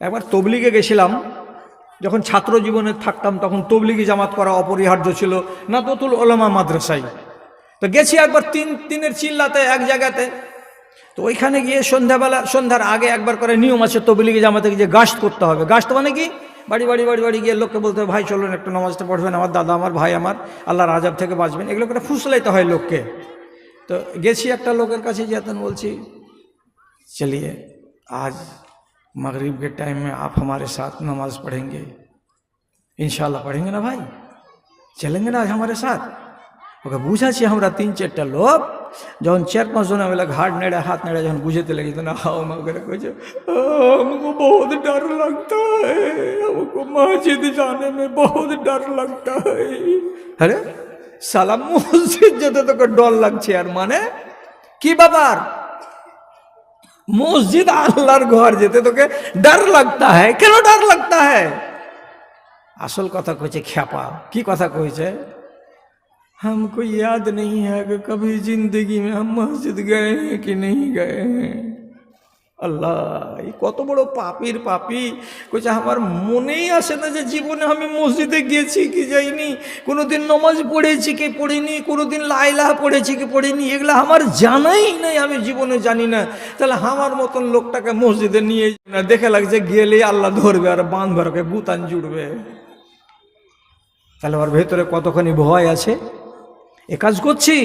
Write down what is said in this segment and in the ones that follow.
একবার তবলিগে গেছিলাম, যখন ছাত্র জীবনে থাকতাম, তখন তবলিগি জামাত করা অপরিহার্য ছিল না তুল ওলামা মাদ্রাসাই তো গেছি একবার তিন, তিনের চিল্লাতে, এক জায়গাতে। তো ওইখানে গিয়ে সন্ধ্যাবেলা, সন্ধ্যার আগে একবার করে নিয়ম আছে, তবলিগি জামাতে যে গাস্ট করতে হবে। গাস্ট মানে কি? বাড়ি বাড়ি বাড়ি বাড়ি গিয়ে লোককে বলতে হবে, ভাই, চলুন একটু নামাজটা পড়বেন, আমার দাদা আমার, ভাই আমার, আল্লাহর আজাব থেকে বাঁচবেন। এগুলো করে ফুসলাইতে হয় লোককে। তো গেছি একটা লোকের কাছে যেতেন বলছি, চলিয়ে, আজ मगरिब के टाइम में आप हमारे साथ नमाज़ पढ़ेंगे। इन पढ़ेंगे ना भाई? चलेंगे ना आज हमारे साथ? अगर बूझा चाहिए हमारा तीन चार लोग, जौन चार पाँच जन मिला घाट नेड़ा, हाथ नेड़ा जन बूझे लगे तो ना हाओ मगर कुछ हमको बहुत डर लगता है। हमको मस्जिद जाने में बहुत डर लगता है। अरे, साला मस्जिद जो तो डर लग यार, माने? की बाबार মসজিদ আল্লাহর ঘর যেতে তোকে ডর লাগতা है কেন ডর লাগতা है আসল কথা কইছে খ্যাপা কি কথা কইছে हमको याद नहीं है कि कभी जिंदगी में हम मस्जिद गए हैं कि नहीं गए हैं আল্লাহ কত বড় পাপির পাপি। কইছে, আমার মনেই আসে না যে জীবনে আমি মসজিদে গিয়েছি কি যাইনি। কোনোদিন নমাজ পড়েছি কি পড়িনি কোনো কোনোদিন লাইলাহ পড়েছি কি পড়িনি, এগুলো আমার জানাই নাই, আমি জীবনে জানি না। তাহলে আমার মতন লোকটাকে মসজিদে নিয়ে না, দেখে লাগছে গেলে আল্লাহ ধরবে আর বাঁধবে আর ওকে গুতান জুড়বে। তাহলে ওর ভেতরে কতখানি ভয় আছে? এ কাজ করছি,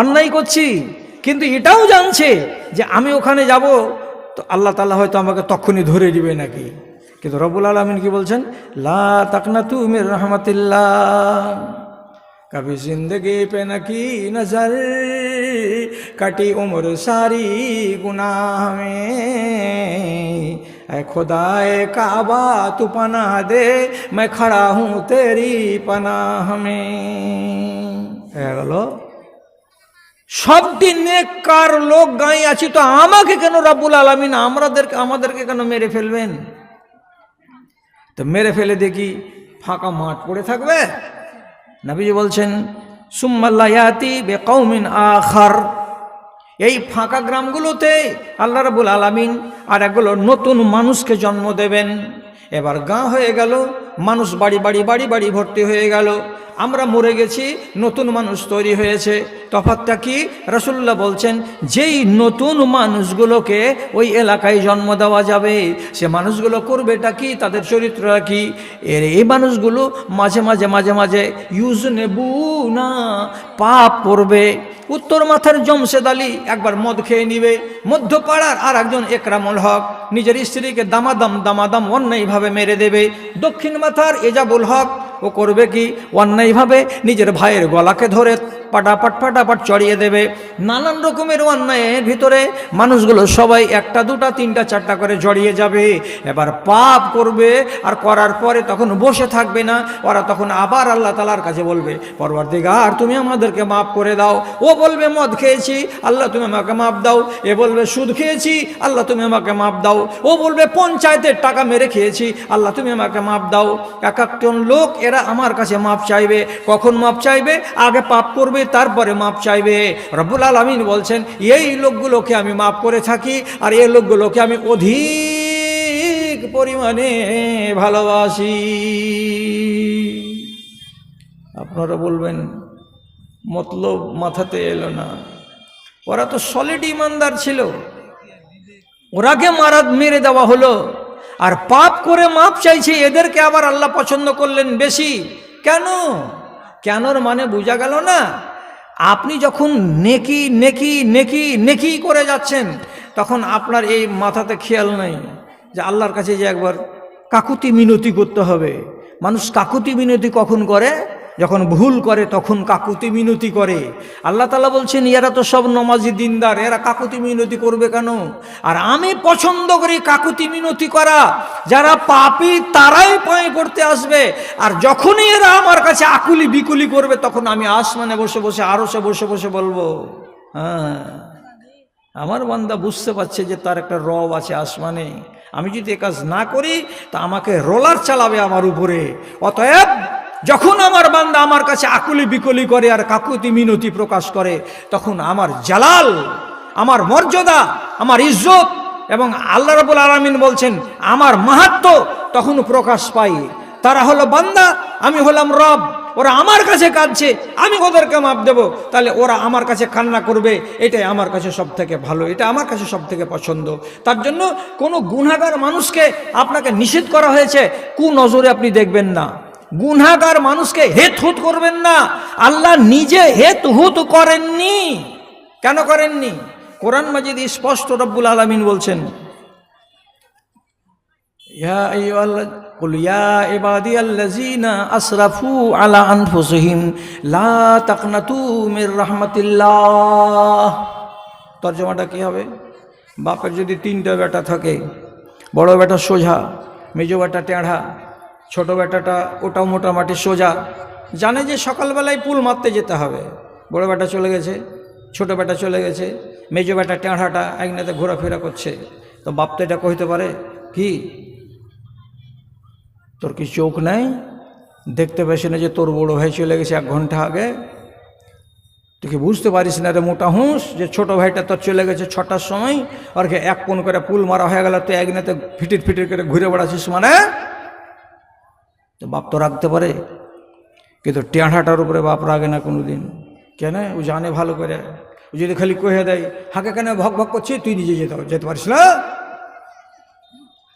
অন্যায় করছি, কিন্তু এটাও জানছে যে আমি ওখানে যাব তো আল্লাহ তালা হয়তো আমাকে তখনই ধরে দিবে নাকি কিন্তু রবুল আলমিন কি বলছেন লা তাকনা তু মের রহমতুল্লাহ কবি জিন্দগি পে নাকি নজর কাটি উমর সারি গুনাহ में ऐ खुदाए काबा तू पना दे मैं खड़ा हूँ तेरी पनाह में হয়ে গেল সব দিন নেককার লোক গাই আছি, তো আমাকে কেন রাব্বুল আলমিন আমাদেরকে আমাদেরকে কেন মেরে ফেলবেন? তো মেরে ফেলে দেখি ফাঁকা মাঠ পড়ে থাকবে? নবীজি বলছেন সুম্মাল্লায়াতি বে কৌমিন আখার। এই ফাঁকা গ্রামগুলোতে আল্লাহ রাবুল আলামিন আর একগুলো নতুন মানুষকে জন্ম দেবেন। এবার গাঁ হয়ে গেল, মানুষ বাড়ি বাড়ি বাড়ি বাড়ি ভর্তি হয়ে গেল। আমরা মরে গেছি, নতুন মানুষ তৈরি হয়েছে। তফাতটা কি? রসুল্লাহ বলছেন, যেই নতুন মানুষগুলোকে ওই এলাকায় জন্ম দেওয়া যাবে, সে মানুষগুলো করবেটা কি? তাদের চরিত্রটা কি? এর এই মানুষগুলো মাঝে মাঝে মাঝে মাঝে ইউজ নেবু না পাপ করবে। উত্তর মাথার জমশেদ আলী একবার মদ খেয়ে নিবে। মধ্যপাড়ার আর একজন একরামুল হক নিজের স্ত্রীকে দামাদাম দামাদাম অন্যায়ভাবে মেরে দেবে। দক্ষিণ মাথার এজাবুল হক ও করবে কি? অন্যায়ভাবে নিজের ভাইয়ের গলাকে ধরে পাটাপাট পাটাপাট চড়িয়ে দেবে। নানান রকমের অন্যায়ের ভিতরে মানুষগুলো সবাই একটা, দুটা, তিনটা, চারটা করে জড়িয়ে যাবে। এবার পাপ করবে আর করার পরে তখন বসে থাকবে না। ওরা তখন আবার আল্লাহ তালার কাছে বলবে পরবার দিকে আর তুমি আমাদেরকে মাফ করে দাও। ও বলবে, মদ খেয়েছি, আল্লাহ তুমি আমাকে মাপ দাও। এ বলবে, সুদ খেয়েছি, আল্লাহ তুমি আমাকে মাপ দাও। ও বলবে, পঞ্চায়েতের টাকা মেরে খেয়েছি, আল্লাহ তুমি আমাকে মাপ দাও। এক একজন লোক এরা আমার কাছে মাপ চাইবে, কখন মাপ চাইবে, আগে পাপ করবে, তারপরে মাপ চাইবে। রব্বুল আলমিন বলছেন, এই লোকগুলোকে আমি মাপ করে থাকি আর এই লোকগুলোকে আমি অধিক পরিমাণে ভালোবাসি। আপনারা বলবেন, মতলব মাথাতে এলো না। ওরা তো সলিড ইমানদার ছিল। ওরাকে মারা মেরে দেওয়া হলো। আর পাপ করে মাপ চাইছে, এদেরকে আবার আল্লাহ পছন্দ করলেন বেশি। কেন? কেনর মানে বোঝা গেল না। আপনি যখন নেকি নেকি নেকি নেকি করে যাচ্ছেন, তখন আপনার এই মাথাতে খেয়াল নাই যে আল্লাহর কাছে যে একবার কাকুতি মিনতি করতে হবে। মানুষ কাকুতি মিনতি কখন করে? যখন ভুল করে, তখন কাকুতি মিনতি করে। আল্লাহ তালা বলছেন, এরা তো সব নমাজি দিনদার, এরা কাকুতি মিনতি করবে কেন? আর আমি পছন্দ করি কাকুতি মিনতি করা। যারা পাপি, তারাই পায়ে পড়তে আসবে। আর যখনই এরা আমার কাছে আকুলি বিকুলি করবে, তখন আমি আসমানে বসে বসে আরও সে বসে বসে বলব হ্যাঁ আমার বান্দা বুঝতে পারছে যে তার একটা রব আছে আসমানে। আমি যদি এ কাজ না করি, তা আমাকে রোলার চালাবে আমার উপরে। অতএব যখন আমার বান্দা আমার কাছে আকুলি বিকলি করে আর কাকুতি মিনতি প্রকাশ করে, তখন আমার জালাল, আমার মর্যাদা, আমার ইজ্জত এবং আল্লাহ রাবুল আলমিন বলছেন, আমার মাহাত্ম তখন প্রকাশ পাই তারা হলো, বান্দা, আমি হলাম রব, ওরা আমার কাছে কাঁদছে, আমি ওদেরকে মাপ দেব, তাহলে ওরা আমার কাছে কান্না করবে, এটাই আমার কাছে সব থেকে ভালো, এটা আমার কাছে সব থেকে পছন্দ। তার জন্য কোনো গুণাগার মানুষকে আপনাকে নিষেধ করা হয়েছে কু নজরে আপনি দেখবেন না। গুনাগার মানুষকে হেত হুত করবেন না। আল্লাহ নিজে হেত হুত করেননি। কেন করেননি? কোরআন মাজিদ স্পষ্ট রব্বুল আলমিন বলছেন আলা আনফুসহিম, লা তর্জমাটা কি হবে? বাপের যদি তিনটা বেটা থাকে, বড় বেটা সোজা, মেজো বেটা টেঁড়া ছোট বেটাটা ওটাও মোটামুটি সোজা। জানে যে সকালবেলায় পুল মারতে যেতে হবে। বড় বেটা চলে গেছে, ছোট বেটা চলে গেছে, মেজো বেটা টেঁড়াটা একনাতে ঘোরাফেরা করছে। তো বাপ তো এটা কইতে পারে, কি? তোর কি চোখ নাই? দেখতে পাইস না যে তোর বড় ভাই চলে গেছে এক ঘণ্টা আগে? তুই কি বুঝতে পারিস না রে মোটা হুঁস যে ছোট ভাইটা তোর চলে গেছে ছটার সময়? আর কি এক কোন করে পুল মারা হয়ে গেল, তুই একনাতে ফিটির ফিটির করে ঘুরে বেড়াচ্ছিস মানে? তো বাপ তো রাখতে পারে। কিন্তু টেঁড়াটার উপরে বাপ রাগে না কোনো দিন কেন? ও জানে ভালো করে। ও যদি খালি কহে দেয়, হাঁকে কেন ভক ভক করছে তুই নিজে যেতে যেতে পারিস না?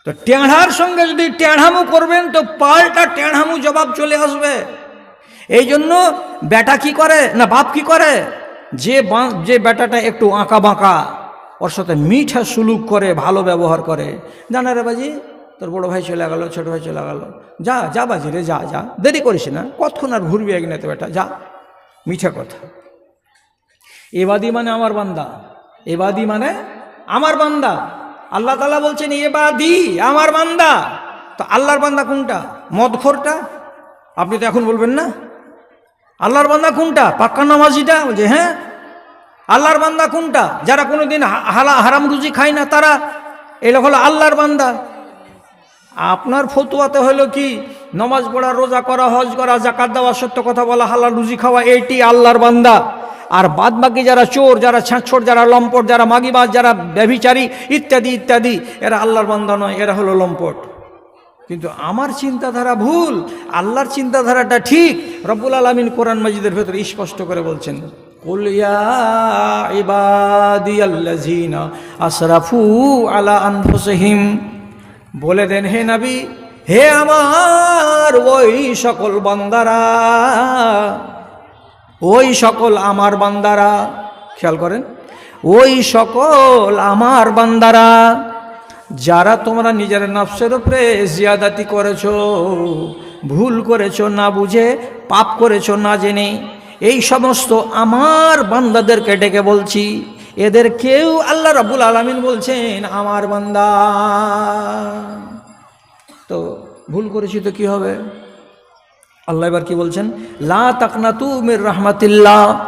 তো টেঁড়ার সঙ্গে যদি টেঁড়ামু করবেন, তো পাল্টা টেঁড়ামু জবাব চলে আসবে। এই জন্য বেটা কি করে? না, বাপ কি করে? যে যে বেটাটা একটু আঁকা বাঁকা, ওর সাথে মিঠা সুলুক করে, ভালো ব্যবহার করে। জানা রে বাজি? তোর বড় ভাই চলে গেল, ছোটো ভাই চলে গেল। যা যা বাজি রে, যা যা। দেরি করিস না। কতক্ষণ আর ঘুরবি একনাতে বেটা? যা। মিঠা কথা। এবাদি মানে আমার বান্দা। এবাদি মানে আমার বান্দা। আল্লাহ তালা বলছেন, এবাদি আমার বান্দা। তো আল্লাহর বান্দা কোনটা? মদখোরটা? আপনি তো এখন বলবেন না। আল্লাহর বান্দা কোনটা? পাক্কা নামাজিটা? বলছে হ্যাঁ। আল্লাহর বান্দা কোনটা? যারা কোনোদিন হা- হালা হারাম রুজি খায় না, তারা এটা হলো আল্লাহর বান্দা। আপনার ফতুয়াতে হলো কি? নমাজ পড়া, রোজা করা, হজ করা জাকাত দেওয়া, সত্য কথা বলা, হালাল রুজি খাওয়া এইটি আল্লাহর বান্দা। আর বাদ বাকি যারা চোর, যারা ছাঁচড়, যারা লম্পট, যারা মাগিবাজ, যারা ব্যভিচারী, ইত্যাদি ইত্যাদি, এরা আল্লাহর বান্দা নয়, এরা হলো লম্পট। কিন্তু আমার চিন্তাধারা ভুল, আল্লাহর চিন্তাধারাটা ঠিক। রব্বুল আলমিন কোরআন মাজিদের ভেতরে স্পষ্ট করে বলছেন, কুল ইয়া ইবাদিয়াল্লাযিনা আসরাফু আলা আনফুসিহিম। বলে দেন, হে নবী, হে আমার ওই সকল বান্দারা, ওই সকল আমার বান্দারা, খেয়াল করেন, ওই সকল আমার বান্দারা, যারা তোমরা নিজের নফসের উপরে জিয়াদাতি করেছ, ভুল করেছ, না বুঝে, পাপ করেছ, না জেনে, এই সমস্ত আমার বান্দাদেরকে ডেকে বলছি এদের কেউ আল্লাহ রাবুল আলমিন বলছেন, আমার বান্দা। তো ভুল করেছি তো কি হবে? আল্লাহ এবার কি বলছেন? লা তাকনাতু মির রাহমাতিল্লাহ।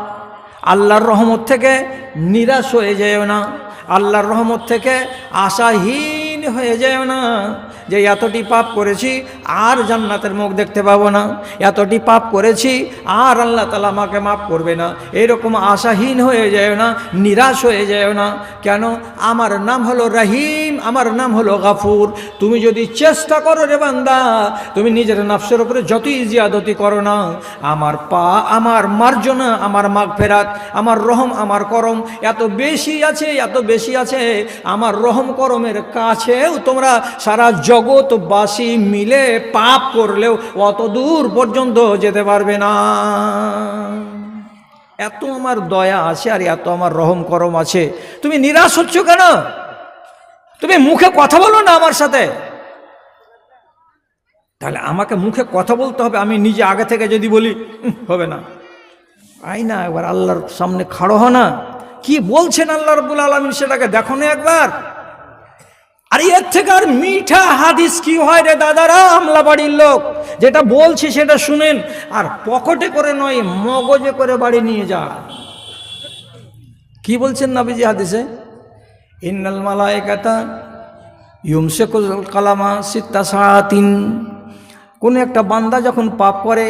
আল্লাহর রহমত থেকে নিরাশ হয়ে যেও না। আল্লাহর রহমত থেকে আশাহীন হয়ে যেও না। যে এতটি পাপ করেছি, আর জান্নাতের মুখ দেখতে পাবো না। এতটি পাপ করেছি, আর আল্লাহ তালা আমাকে মাফ করবে না। এরকম আশাহীন হয়ে যায় না, নিরাশ হয়ে যায় না। কেন? আমার নাম হলো রহিম, আমার নাম হলো গাফুর। তুমি যদি চেষ্টা করো রে বান্দা, তুমি নিজের নফসের উপরে যতই জিয়াদতি করো না। আমার পা, আমার মার্জনা, আমার মাগ ফেরাত আমার রহম, আমার করম এত বেশি আছে, এত বেশি আছে। আমার রহম, করমের কাছেও তোমরা সারা জগৎবাসী মিলে পাপ করলেও অত দূর পর্যন্ত যেতে পারবে না। এত আমার দয়া আছে আর এত আমার রহম করম আছে। তুমি নিরাশ হচ্ছ কেন? তুমি মুখে কথা বলো না আমার সাথে। তাহলে আমাকে মুখে কথা বলতে হবে, আমি নিজে আগে থেকে যদি বলি হবে না। আই না একবার আল্লাহর সামনে খাড়ো হ না। কি বলছেন আল্লাহ রবুল আলমিন সেটাকে দেখো না একবার। আর এর থেকে আর মিঠা হাদিস কি হয় রে দাদারা আমলা বাড়ির লোক, যেটা বলছি সেটা শুনেন। আর পকেটে করে নয়, মগজে করে বাড়ি নিয়ে যা কি বলছেন নাবিজি হাদিসে? ইন্নাল মালায়েকাতা ইউমসেকুল কালামা সিত্তা সাহাতিন কোনো একটা বান্দা যখন পাপ করে,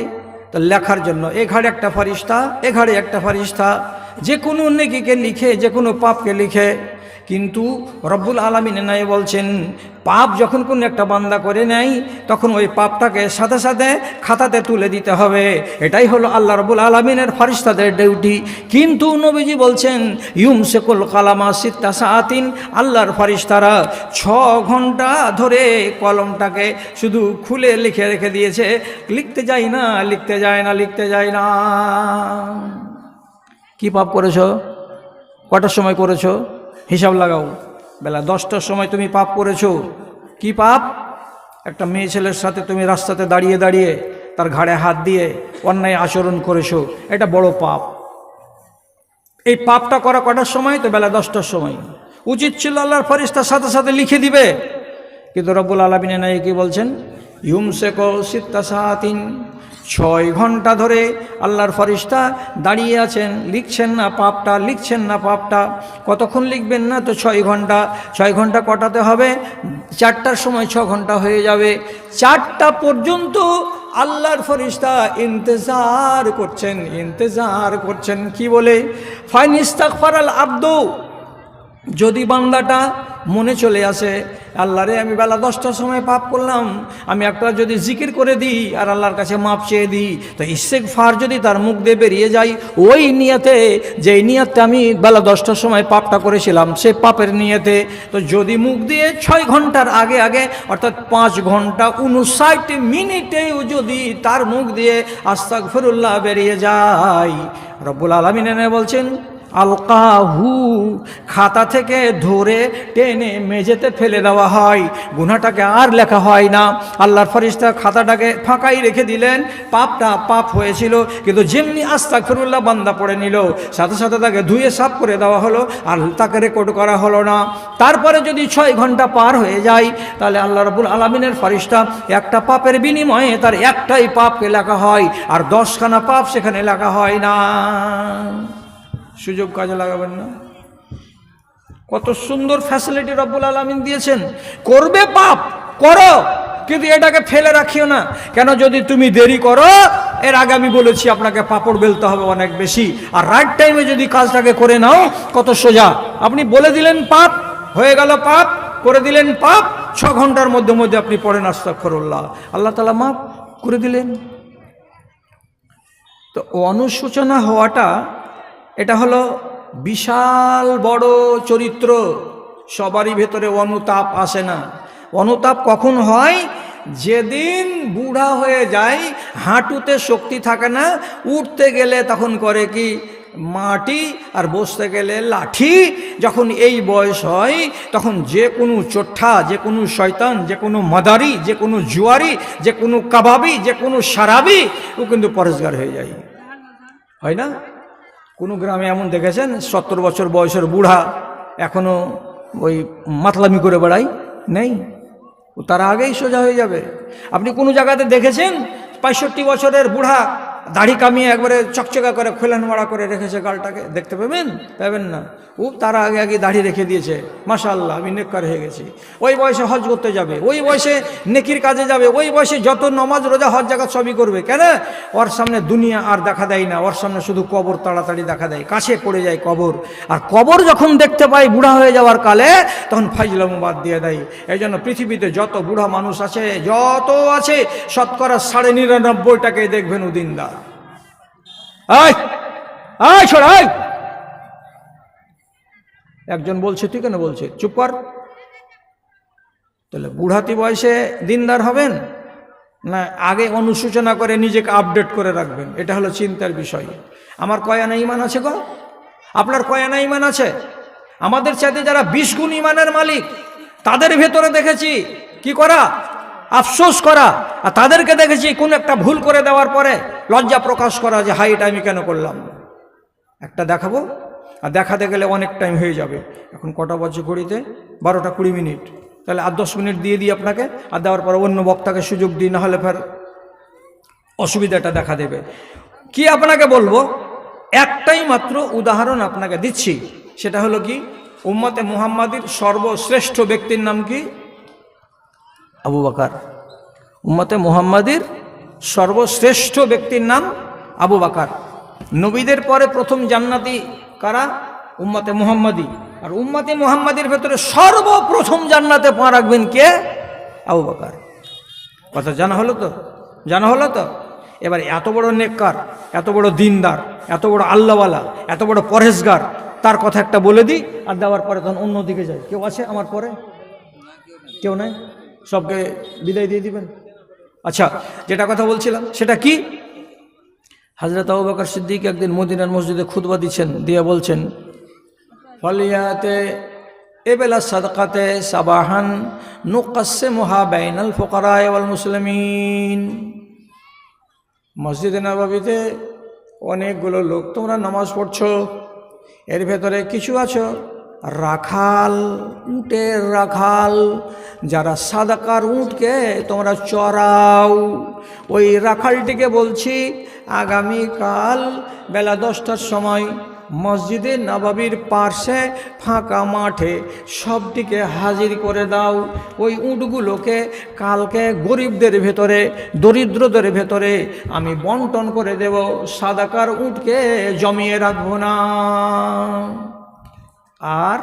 তো লেখার জন্য, এ ঘাড়ে একটা ফারিস্তা, এ ঘাড়ে একটা ফারিস্তা। যে কোনো নেকিকে লিখে, যে কোনো পাপকে লিখে কিন্তু রব্বুল আলমিন নাই বলছেন, পাপ যখন কোন একটা বান্দা করে নেয়, তখন ওই পাপটাকে সাথে সাথে খাতাতে তুলে দিতে হবে। এটাই হলো আল্লাহ রবুল আলমিনের ফারিস্তাদের ডিউটি কিন্তু নবীজি বলছেন ইউম শেকুল কালামা সিত্তা সাহাতিন আল্লাহর ফারিস্তারা ছ ঘণ্টা ধরে কলমটাকে শুধু খুলে লিখে রেখে দিয়েছে, লিখতে যাই না, লিখতে যায় না, লিখতে যায় না। কি পাপ করেছ? কটার সময় করেছ? হিসাব লাগাও। বেলা দশটার সময় তুমি পাপ করেছ। কি পাপ? একটা মেয়ে ছেলের সাথে তুমি রাস্তাতে দাঁড়িয়ে দাঁড়িয়ে তার ঘাড়ে হাত দিয়ে অন্যায় আচরণ করেছ। এটা বড় পাপ। এই পাপটা করা কটার সময়? তো বেলা দশটার সময়। উচিত ছিল আল্লাহর ফরিস্তার সাথে সাথে লিখে দিবে। কিন্তু রব্বুল আলমিনে নাই কি বলছেন? ইউমসেক সিত্তা সাহাতিন ছয় ঘণ্টা ধরে আল্লাহর ফরিস্তা দাঁড়িয়ে আছেন, লিখছেন না পাপটা, লিখছেন না পাপটা। কতক্ষণ লিখবেন না তো ছয় ঘণ্টা। ছয় ঘণ্টা কটাতে হবে? চারটার সময় ছ ঘণ্টা হয়ে যাবে। চারটা পর্যন্ত আল্লাহর ফরিস্তা ইন্তজার করছেন ইন্তজার করছেন। কি বলে? ফাইন ইস্তাকফার আল আব্দু। যদি বান্দাটা মনে চলে আসে আল্লাহরে আমি বেলা দশটার সময় পাপ করলাম, আমি একটা যদি জিকির করে দিই আর আল্লাহর কাছে মাপ চেয়ে দিই, তো ইসেক ফার যদি তার মুখ দিয়ে বেরিয়ে যায়, ওই নিয়তে, যেই নিয়তে আমি বেলা দশটার সময় পাপটা করেছিলাম, সে পাপের নিয়তে, তো যদি মুখ দিয়ে ছয় ঘণ্টার আগে আগে, অর্থাৎ পাঁচ ঘণ্টা উনষাট মিনিটেও যদি তার মুখ দিয়ে আস্তাক ফিরুল্লাহ বেরিয়ে যায়, রব্বুল আলমিনে বলছেন আলকাহু, খাতা থেকে ধরে টেনে মেঝেতে ফেলে দেওয়া হয়। গুনাটাকে আর লেখা হয় না। আল্লাহর ফরিস্তা খাতাটাকে ফাঁকাই রেখে দিলেন। পাপটা পাপ হয়েছিল, কিন্তু যেমনি আস্তা ফিরুল্লাহ বান্দা পড়ে নিল, সাথে সাথে তাকে ধুয়ে সাফ করে দেওয়া হলো আর তাকে রেকর্ড করা হলো না। তারপরে যদি ছয় ঘণ্টা পার হয়ে যায়, তাহলে আল্লাহ রবুল আলমিনের ফরিস্তা একটা পাপের বিনিময়ে তার একটাই পাপকে লেখা হয়, আর দশখানা পাপ সেখানে লেখা হয় না। সুযোগ কাজে লাগাবেন না। কত সুন্দর ফ্যাসিলিটি রব্বুল আলমিন দিয়েছেন। করবে পাপ, করো, কিন্তু এটাকে ফেলে রাখিও না। কেন যদি তুমি দেরি করো, এর আগে আমি বলেছি আপনাকে পাপড় বেলতে হবে অনেক বেশি। আর রাইট টাইমে যদি কাজটাকে করে নাও, কত সোজা। আপনি বলে দিলেন পাপ, হয়ে গেল পাপ, করে দিলেন পাপ, ছ ঘণ্টার মধ্যে মধ্যে আপনি পড়েন আস্তাকফরুল্লাহ আল্লাহ তালা মাপ করে দিলেন। তো অনুশোচনা হওয়াটা এটা হলো বিশাল বড় চরিত্র। সবারই ভেতরে অনুতাপ আসে না। অনুতাপ কখন হয়? যেদিন বুড়া হয়ে যায়, হাঁটুতে শক্তি থাকে না, উঠতে গেলে তখন করে কি? মাটি আর বসতে গেলে লাঠি। যখন এই বয়স হয়, তখন যে কোনো চোঠা, যে কোনো শয়তান, যে কোনো মাদারি, যে কোনো জুয়ারি, যে কোনো কাবাবি, যে কোনো সারাবি, ও কিন্তু পরেশগার হয়ে যায়। হয় না? কোনো গ্রামে এমন দেখেছেন? সত্তর বছর বয়সের বুড়া এখনও ওই মাতলামি করে বেড়াই নেই। তারা আগেই সোজা হয়ে যাবে। আপনি কোনো জায়গাতে দেখেছেন? পঁয়ষট্টি বছরের বুড়া দাড়ি কামিয়ে একবারে চকচকা করে খোলেন মারা করে রেখেছে গালটাকে। দেখতে পাবেন? পাবেন না। ও তারা আগে আগে দাড়ি রেখে দিয়েছে। মাশাল্লাহ আমি নেককার হয়ে গেছি। ওই বয়সে হজ করতে যাবে, ওই বয়সে নেকির কাজে যাবে, ওই বয়সে যত নমাজ, রোজা, হজ জায়গা সবই করবে। কেন? ওর সামনে দুনিয়া আর দেখা দেয় না। ওর সামনে শুধু কবর তাড়াতাড়ি দেখা দেয়। কাছে পড়ে যায় কবর। আর কবর যখন দেখতে পাই বুড়া হয়ে যাওয়ার কালে, তখন ফাইজলাম বাদ দিয়ে দেয়। এই জন্য পৃথিবীতে যত বুড়া মানুষ আছে, যত আছে, শতকরা সাড়ে নিরানব্বইটাকে দেখবেন উদিনদার আয় আয় ছড়াই একজন বলছে, তুই কেন বলছে? চুপ কর। তাহলে বুড়াতি বয়সে দিনদার হবেন? না, আগে অনুসূচনা করে নিজেকে আপডেট করে রাখবেন? এটা হলো চিন্তার বিষয়। আমার কয়ানা ইমান আছে গো? আপনার কয়ানা ইমান আছে? আমাদের চাইতে যারা বিশ গুণ ইমানের মালিক, তাদের ভেতরে দেখেছি। কি করা? আফসোস করা। আর তাদেরকে দেখেছি কোন একটা ভুল করে দেওয়ার পরে লজ্জা প্রকাশ করা যে, হাই, এটা আমি কেন করলাম? একটা দেখাবো। আর দেখাতে গেলে অনেক টাইম হয়ে যাবে। এখন কটা বাজে ঘড়িতে? বারোটা কুড়ি মিনিট। তাহলে আর দশ মিনিট দিয়ে দিই আপনাকে। আর দেওয়ার পর অন্য বক্তাকে সুযোগ দিই, না হলে ফের অসুবিধাটা দেখা দেবে। কি আপনাকে বলব? একটাই মাত্র উদাহরণ আপনাকে দিচ্ছি। সেটা হলো কি? উম্মতে মুহাম্মাদির সর্বশ্রেষ্ঠ ব্যক্তির নাম কি? আবু বাকার। উম্মতে মুহাম্মাদির সর্বশ্রেষ্ঠ ব্যক্তির নাম আবু বাকার। নবীদের পরে প্রথম জান্নাতি কারা? উম্মতে মুহাম্মাদি। আর উম্মাতি মোহাম্মদের ভেতরে সর্বপ্রথম জান্নাতে পা রাখবেন কে? আবু বাকার। কথা জানা হলো তো? জানা হলো তো? এবার এত বড় নেককার, এত বড় দিনদার, এত বড় আল্লাহওয়ালা, এত বড় পরেশগার তার কথা একটা বলে দিই আর দেওয়ার পরে তখন অন্যদিকে যাই। কেউ আছে আমার পরে? কেউ নাই? সবকে বিদায় দিয়ে দিবেন। আচ্ছা যেটা কথা বলছিলাম, সেটা কি? হাজরত আবু বকর সিদ্দিক একদিন মদিনার মসজিদে খুতবা দিচ্ছেন, দিয়ে বলছেন, ফলিয়াতে এবেলা সাদকাতে সাবাহান নুকাসে মোহা বাইনাল ফোকারায় ওয়াল মুসলিমিন। মসজিদে নবাবিতে অনেকগুলো লোক, তোমরা নামাজ পড়ছো, এর ভেতরে কিছু আছো? রাখাল, উটের রাখাল, যারা সাদাকার উটকে তোমরা চড়াও। ওই রাখালটিকে বলছি, আগামীকাল বেলা দশটার সময় মসজিদে নবাবির পার্শ্বে ফাঁকা মাঠে সবটিকে হাজির করে দাও। ওই উটগুলোকে কালকে গরিবদের ভেতরে, দরিদ্রদের ভেতরে আমি বন্টন করে দেব। সাদাকার উটকে জমিয়ে রাখব না। আর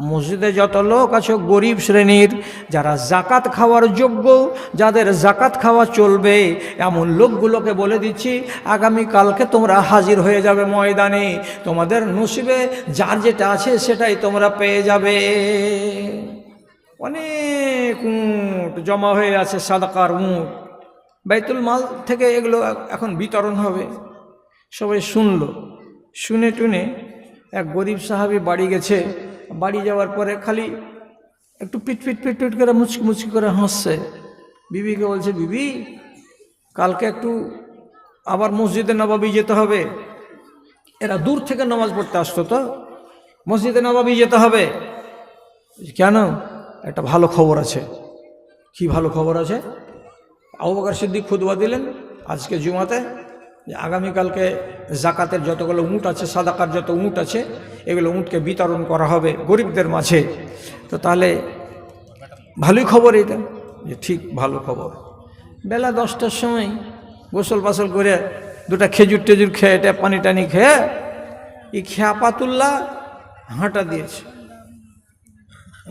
মসজিদে যত লোক আছে, গরিব শ্রেণির, যারা জাকাত খাওয়ার যোগ্য, যাদের জাকাত খাওয়া চলবে, এমন লোকগুলোকে বলে দিচ্ছি আগামী কালকে তোমরা হাজির হয়ে যাবে ময়দানে। তোমাদের নসিবে যার যেটা আছে সেটাই তোমরা পেয়ে যাবে। অনেক উঁট জমা হয়ে আছে সাদাকার উঁট। বাইতুল মাল থেকে এগুলো এখন বিতরণ হবে। সবাই শুনল। শুনে টুনে এক গরিব সাহাবি বাড়ি গেছে। বাড়ি যাওয়ার পরে খালি একটু পিট পিট পিট পিট করে মুচকি মুচকি করে হাসছে। বিবিকে বলছে, বিবি, কালকে একটু আবার মসজিদে নবাবি যেতে হবে। এরা দূর থেকে নামাজ পড়তে আসতো তো। মসজিদে নবাবি যেতে হবে। কেন? একটা ভালো খবর আছে। কি ভালো খবর আছে? আবু বকর সিদ্দিক খুদবা দিলেন আজকে জুমাতে। আগামীকালকে জাকাতের যতগুলো উঁট আছে, সাদাকার যত উঁট আছে, এগুলো উঁটকে বিতরণ করা হবে গরিবদের মাঝে। তো তাহলে ভালোই খবর এটা, যে ঠিক ভালো খবর। বেলা দশটার সময় গোসল বাসল করে দুটা খেজুর টেজুর খেয়ে, এটা পানি টানি খেয়ে এই খেয়াপাতুল্লাহ হাঁটা দিয়েছে।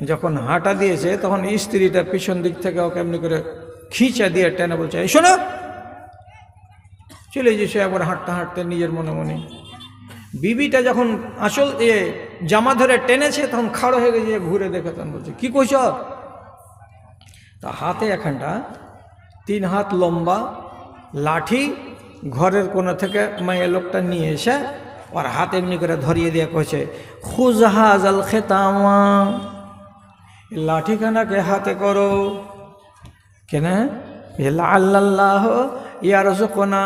যখন হাঁটা দিয়েছে, তখন স্ত্রীটা পিছন দিক থেকে ওকে এমনি করে খিঁচা দিয়ে টেনে বলছে, এই শোনো চলে যেছে একবার হাঁটতে হাঁটতে নিজের মনে মনে। বিবিটা যখন আসল এ জামা ধরে টেনেছে, তখন খাড়ো হয়ে গেছে ঘুরে দেখে তখন বলছে, কি কইছ? তা হাতে এখানটা তিন হাত লম্বা লাঠি ঘরের কোনো থেকে মেয়ে লোকটা নিয়ে এসে ওর হাত এমনি করে ধরিয়ে দিয়ে কয়েছে কইছে খুজহাজাল খেতামা লাঠিখানাকে হাতে করো। কেন? আল্লাহ ইয়ার কোনা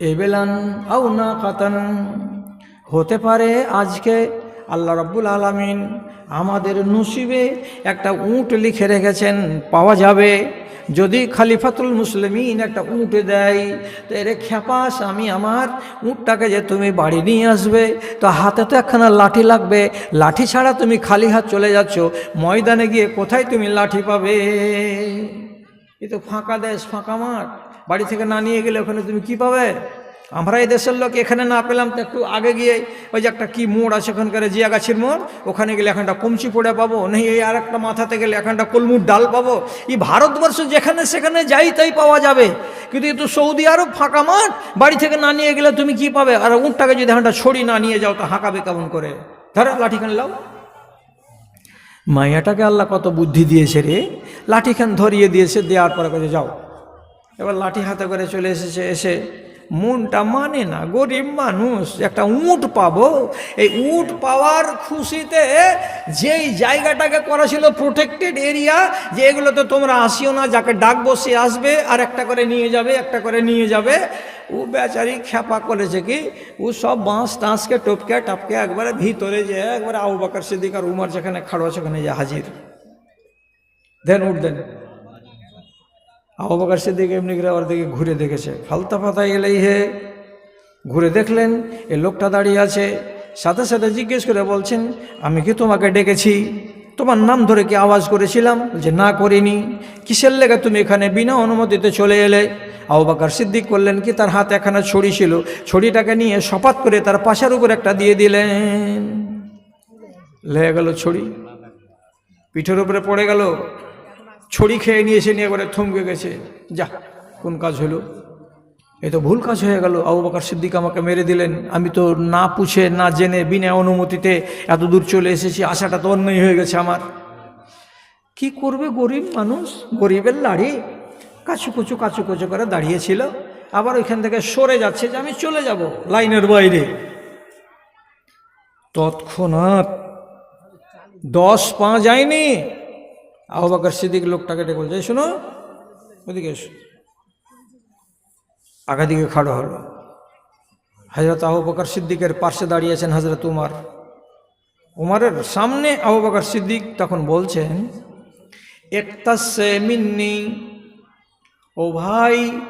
এবেলান আও না কাতান। হতে পারে আজকে আল্লাহ রব্বুল আলমিন আমাদের নসিবে একটা উঁট লিখে রেখেছেন, পাওয়া যাবে। যদি খালিফাতুল মুসলিমিন একটা উঁট দেয়, তো এর খেপাস, আমি আমার উঁটটাকে যে তুমি বাড়ি নিয়ে আসবে, তো হাতে তো একখানা লাঠি লাগবে। লাঠি ছাড়া তুমি খালি হাত চলে যাচ্ছ, ময়দানে গিয়ে কোথায় তুমি লাঠি পাবে? এ তো ফাঁকা দেশ, ফাঁকা মাঠ। বাড়ি থেকে না নিয়ে গেলে ওখানে তুমি কি পাবে? আমরা এই দেশের লোক, এখানে না পেলাম তো একটু আগে গিয়ে ওই যে একটা কি মোড় আছে ওখানকার জিয়াগাছির মোড়, ওখানে গেলে এখানটা কমচি পড়ে পাবো, নেই এই আর একটা মাথাতে গেলে এখানটা কলমুর ডাল পাবো। এই ভারতবর্ষ যেখানে সেখানে যাই তাই পাওয়া যাবে। কিন্তু এ তো সৌদি আরব ফাঁকা মাঠ, বাড়ি থেকে না নিয়ে গেলে তুমি কি পাবে? আর উঁটটাকে যদি এখানটা ছড়ি না নিয়ে যাও, তো হাঁকাবে কেমন করে? ধরো লাঠিখান লাও? মাইয়াটাকে আল্লাহ কত বুদ্ধি দিয়েছে রে? লাঠিখান ধরিয়ে দিয়েছে? দেওয়ার পরে কাছে যাও। এবার লাঠি হাতে করে চলে এসেছে, এসে মনটা মানে না, গরিব মানুষ, একটা উঁট পাবো। এই উঁট পাওয়ার খুশিতে যেই জায়গাটাকে করা ছিল প্রোটেক্টেড এরিয়া যে এগুলোতে তোমরা আসিও না, যাকে ডাকবো সে আসবে, আর একটা করে নিয়ে যাবে, একটা করে নিয়ে যাবে। ও বেচারি খ্যাপা করেছে কি, ও সব বাঁশ টাঁসকে টপকে, টাপকে একবারে ভিতরে যে, একবারে আবু বাকর সিদ্দিক আর উমার যেখানে খাড়ো সেখানে যে হাজির। দেন উঠ, দেন। আবু বকর এমনি করে ওর দিকে ঘুরে দেখেছে। ফালতা ফাতাই গেলেই হে। ঘুরে দেখলেন, এ লোকটা দাঁড়িয়ে আছে। সাথে সাথে জিজ্ঞেস করে বলছেন, আমি কি তোমাকে ডেকেছি? তোমার নাম ধরে কি আওয়াজ করেছিলাম? যে না, করিনি। কিসের লেগে তুমি এখানে বিনা অনুমতিতে চলে এলে? আবু বাকর সিদ্দিক করলেন কি তার হাতে একখানা ছড়ি ছিল? ছড়িটাকে নিয়ে সপাত করে তার পাশার উপর একটা দিয়ে দিলেন। লেগে গেল ছড়ি। পিঠের উপরে পড়ে গেল। ছড়ি খেয়ে নিয়েছে, নিয়ে করে থমকে গেছে। যা, কোন কাজ হলো? এ তো ভুল কাজ হয়ে গেল। আবু বকর সিদ্দিক আমাকে মেরে দিলেন। আমি তো না পুছে, না জেনে, বিনা অনুমতিতে এত দূর চলে এসেছি, আশাটা তো অন্যই হয়ে গেছে আমার। কি করবে গরিব মানুষ? গরিবের লাড়ি। কাচু কুচু কাচু কুচু করে দাঁড়িয়েছিল। আবার ওইখান থেকে সরে যাচ্ছে যে আমি চলে যাব লাইনের বাইরে। তৎক্ষণাৎ দশ পা যায়নি। আবু বকর সিদ্দিক লোকটাকে ডেকে বলছে, "এই শোনো, ওদিকে এসো। আগা দিকে খাড়ো হলো। হজরত আবু বকর সিদ্দিকের পাশে দাঁড়িয়েছেন হজরত উমার। উমারের সামনে আবু বকর সিদ্দিক তখন বলছেন, একতাসে মিন্নি, ও ভাই,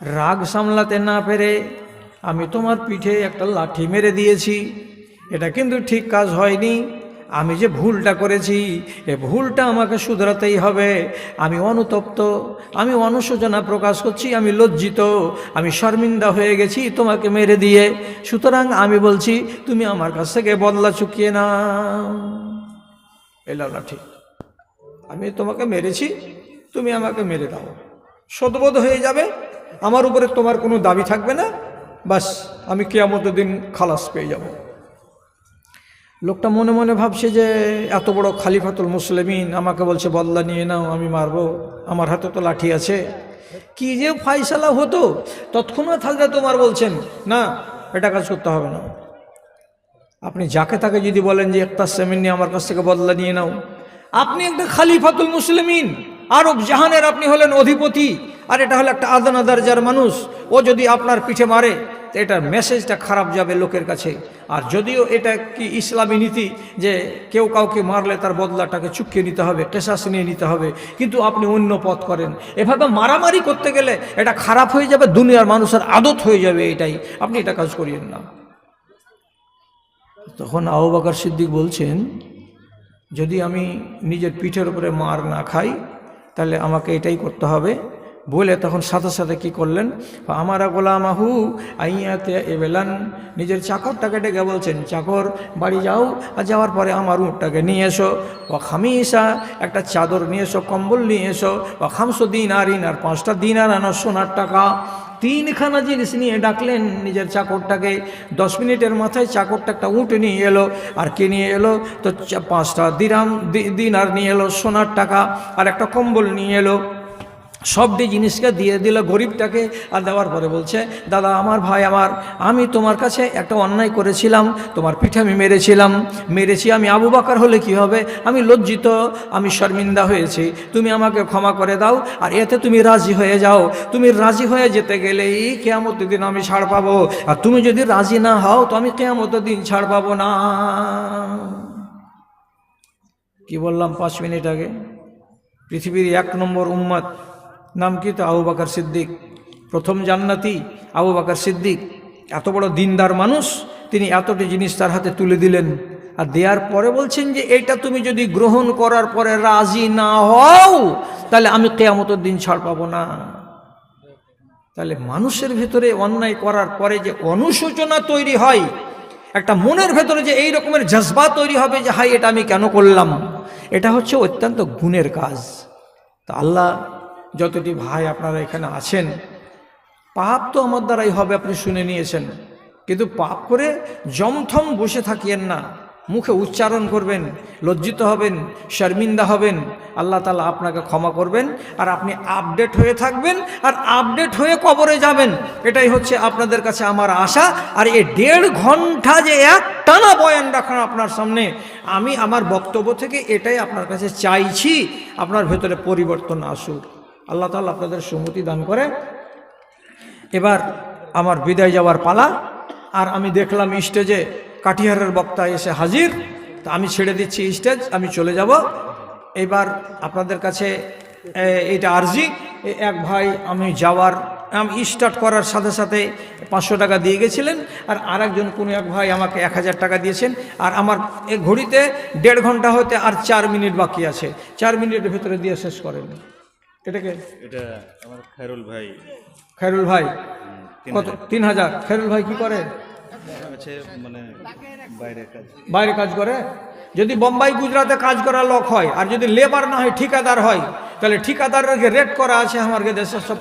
রাগ সামলাতে না পেরে আমি তোমার পিঠে একটা লাঠি মেরে দিয়েছি। এটা কিন্তু ঠিক কাজ হয়নি। আমি যে ভুলটা করেছি, এ ভুলটা আমাকে শুধরাতেই হবে। আমি অনুতপ্ত, আমি অনুশোচনা প্রকাশ করছি, আমি লজ্জিত, আমি শর্মিন্দা হয়ে গেছি তোমাকে মেরে দিয়ে। সুতরাং আমি বলছি, তুমি আমার কাছ থেকে বদলা চুকিয়ে না এলাও লাঠি আমি তোমাকে মেরেছি, তুমি আমাকে মেরে দাও। সদবোধ হয়ে যাবে, আমার উপরে তোমার কোনো দাবি থাকবে না। বাস, আমি কেয়ামত দিন খালাস পেয়ে যাব। লোকটা মনে মনে ভাবছে যে, এত বড় খালিফাতুল মুসলিমিন, আমাকে বলছে, বদলা নিয়ে নাও, আমি মারবো। আমার হাতে তো লাঠি আছে। কি যে ফাইসালা হতো। তৎক্ষণাৎ হাজরা তোমার বলছেন, না, এটা কাজ করতে হবে না। আপনি যাকে তাকে যদি বলেন যে একটা সেমিন আমার কাছ থেকে বদলা নিয়ে নাও। আপনি একটা খালিফাতুল মুসলিমিন। আরব জাহানের আপনি হলেন অধিপতি। আর এটা হলো একটা আদান আদার যার মানুষ। ও যদি আপনার পিঠে মারে তো এটার মেসেজটা খারাপ যাবে লোকের কাছে। আর যদিও এটা কি ইসলামী নীতি যে কেউ কাউকে মারলে তার বদলাটাকে চুকিয়ে নিতে হবে, কেশাস নিয়ে নিতে হবে, কিন্তু আপনি অন্য পথ করেন। এভাবে মারামারি করতে গেলে এটা খারাপ হয়ে যাবে, দুনিয়ার মানুষের আদত হয়ে যাবে এটাই। আপনি এটা কাজ করিয়েন না। তখন আবু বকর সিদ্দিক বলছেন, যদি আমি নিজের পিঠের উপরে মার না খাই, তাহলে আমাকে এটাই করতে হবে বলে তখন সাথে সাথে কি করলেন? আমার গোলামাহু আইয়াতে এবেলান। নিজের চাকরটাকে ডেকে বলছেন, চাকর, বাড়ি যাও। আর যাওয়ার পরে আমার উঁটটাকে নিয়ে এসো। ও খামিসা, একটা চাদর নিয়ে এসো, কম্বল নিয়ে এসো। ও খামসো দিন আর ইন আর পাঁচটা দিন আর আনো সোনার টাকা। তিনখানা জিনিস নিয়ে ডাকলেন নিজের চাকরটাকে। দশ মিনিটের মাথায় চাকরটা একটা উঁট নিয়ে এলো। আর কে নিয়ে এলো? তো পাঁচটা দিরাম দিন আর নিয়ে এলো, সোনার টাকা। আর একটা কম্বল নিয়ে এলো। সবটি জিনিসকে দিয়ে দিল গরিবটাকে আর দেওয়ার পরে বলছে, দাদা, আমার ভাই আমার, আমি তোমার কাছে একটা অন্যায় করেছিলাম, তোমার পিঠে আমি মেরেছিলাম, মেরেছি আমি আবু বাকার হলে কি হবে? আমি লজ্জিত, আমি শর্মিন্দা হয়েছি, তুমি আমাকে ক্ষমা করে দাও আর এতে তুমি রাজি হয়ে যাও। তুমি রাজি হয়ে যেতে গেলেই কেয়ামত দিন আমি ছাড় পাবো আর তুমি যদি রাজি না হও তো আমি কেয়ামত দিন ছাড় পাবো না। কি বললাম পাঁচ মিনিট আগে? পৃথিবীর এক নম্বর উম্মত নাম কি তো আবু বাকর সিদ্দিক? প্রথম জান্নাতি আবু বাকর সিদ্দিক। এত বড় দিনদার মানুষ, তিনি এতটি জিনিস তার হাতে তুলে দিলেন। আর দেওয়ার পরে বলছেন যে, এটা তুমি যদি গ্রহণ করার পরে রাজি না হও, তাহলে আমি কেয়ামতের দিন ছাড় পাবো না। তাহলে মানুষের ভেতরে অন্যায় করার পরে যে অনুশোচনা তৈরি হয়, একটা মনের ভেতরে যে এই রকমের জজবা তৈরি হবে যে হাই এটা আমি কেন করলাম? এটা হচ্ছে অত্যন্ত গুণের কাজ। তা আল্লাহ যতটি ভাই আপনারা এখানে আছেন, পাপ তো আমার দ্বারাই হবে আপনি শুনে নিয়েছেন। কিন্তু পাপ করে জমথম বসে থাকিয়েন না, মুখে উচ্চারণ করবেন, লজ্জিত হবেন, শর্মিন্দা হবেন, আল্লাহ তালা আপনাকে ক্ষমা করবেন, আর আপনি আপডেট হয়ে থাকবেন, আর আপডেট হয়ে কবরে যাবেন। এটাই হচ্ছে আপনাদের কাছে আমার আশা, আর এই দেড় ঘণ্টা যে এক টানা বয়ান রাখার আপনার সামনে, আমি আমার বক্তব্য থেকে এটাই আপনার কাছে চাইছি, আপনার ভেতরে পরিবর্তন আসুক। আল্লাহ তালা আপনাদের সুমতি দান করে। এবার আমার বিদায় যাওয়ার পালা। আর আমি দেখলাম স্টেজে কাঠিহারের বক্তা এসে হাজির। তা আমি ছেড়ে দিচ্ছি স্টেজ, আমি চলে যাব। এবার আপনাদের কাছে এটা আর্জি। এক ভাই আমি যাওয়ার, আমি স্টার্ট করার সাথে সাথে পাঁচশো টাকা দিয়ে গেছিলেন। আর আরেকজন কোনো এক ভাই আমাকে এক হাজার টাকা দিয়েছেন। আর আমার এ ঘড়িতে দেড় ঘণ্টা হতে আর চার মিনিট বাকি আছে। চার মিনিটের ভেতরে দিয়ে শেষ করেন। এটাকে এটা আমার খায়রুল ভাই। খায়রুল ভাই। কত? তিন হাজার। খেরুল ভাই কি করে? আছে মানে বাইরে কাজ। বাইরে কাজ করে? যদি বোম্বাই গুজরাটে কাজ করা লোক হয় আর যদি লেবার না হয় ঠিকাদার হয় তাহলে ঠিকাদারকে রেট করা আছে আমার দেশের সব